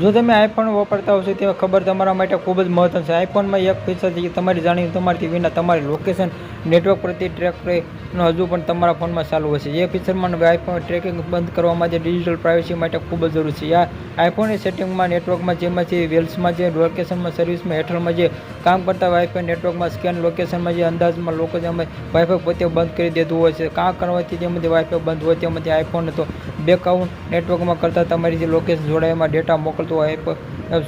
જો તમે આઈફોન વાપરતા હશો તે ખબર તમારા માટે ખૂબ જ મહત્ત્વ છે. આઈફોનમાં એક ફીચર છે તમારી જાણી તમારાથી વિના તમારી લોકેશન નેટવર્ક પ્રતિ ટ્રેક નો હજુ પણ તમારા ફોનમાં ચાલુ હશે. જે ફીચરમાં આઈફોન ટ્રેકિંગ બંધ કરવા માટે ડિજિટલ પ્રાઇવસી માટે ખૂબ જ જરૂરી છે. આ આઈફોનની સેટિંગમાં નેટવર્કમાં જેમાં છે વેલ્સમાં જે લોકેશનમાં સર્વિસમાં હેઠળમાં જે કામ કરતા વાઈફાઈ નેટવર્કમાં સ્કેન લોકેશનમાં જે અંદાજમાં લોકો જેમાં વાઈફાઈ પોતે બંધ કરી દેતું હોય છે. કાં કરવાથી જેમાંથી વાઈફાઈ બંધ હોય તેમાંથી આઈફોન તો બેકગ્રાઉન્ડ નેટવર્કમાં કરતાં તમારી જે લોકેશન જોડાયેમાં ડેટા મોકલતું હોય એપ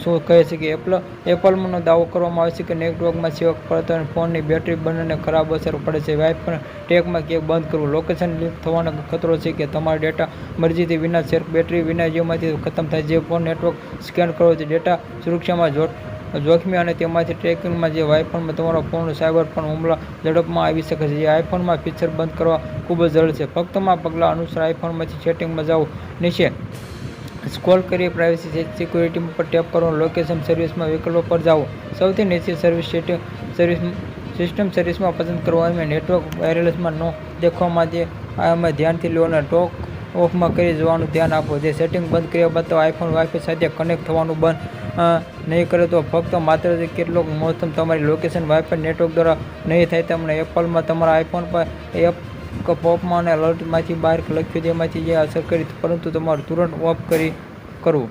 શું કહે છે કે એપલ, એપલનો દાવો કરવામાં આવે છે કે નેટવર્કમાં સેવા કરતા ફોનની બેટરી બંનેને ખરાબ અસર પડે છે. વાઈફાઈ ટેકમાં કે બંધ કરવું. લોકેશન લીક થવાનો ખતરો છે કે તમારો ડેટા મરજીથી વિના શેર, બેટરી વિના જેમાંથી ખતમ થાય. જે ફોન નેટવર્ક સ્કેન કરવો છે ડેટા સુરક્ષામાં જો, જોખમી અને તેમાંથી ટ્રેકિંગમાં જે આઈફોનમાં તમારો ફોન સાયબર ફોન હુમલા ઝડપમાં આવી શકે છે. જે આઈફોનમાં ફીચર બંધ કરવા ખૂબ જ જરૂર છે. ફક્તમાં પગલાં અનુસાર આઈફોનમાંથી સેટિંગમાં જવું નીચે સ્ક્રોલ કરી પ્રાઇવસી સિક્યુરિટી પર ટેપ કરો લોકેશન સર્વિસમાં વિકલ્પો પર જાઓ. સૌથી નીચે સર્વિસ સર્વિસ સિસ્ટમ સર્વિસમાં પસંદ કરવા અને નેટવર્ક વાયરલેસમાં ન દેખવા માટે અમે ધ્યાનથી લો અને ટોક ઓફમાં કરી જવાનું ધ્યાન આપો. જે સેટિંગ બંધ કર્યા બાદ તો આઈફોન વાઈફાઈ સાથે કનેક્ટ થવાનું બંધ નહીં કરે તો ફક્ત માત્ર કેટલોક મોસમ તમારી લોકેશન વાઈફાઈ નેટવર્ક દ્વારા નહીં થાય. તમને એપલમાં તમારા આઈફોન પર એપ પોપમાં અને અલર્ટમાંથી બહાર લખ્યું તેમાંથી જે અસર કરી, પરંતુ તમારું તુરંત ઓફ કરી કરવું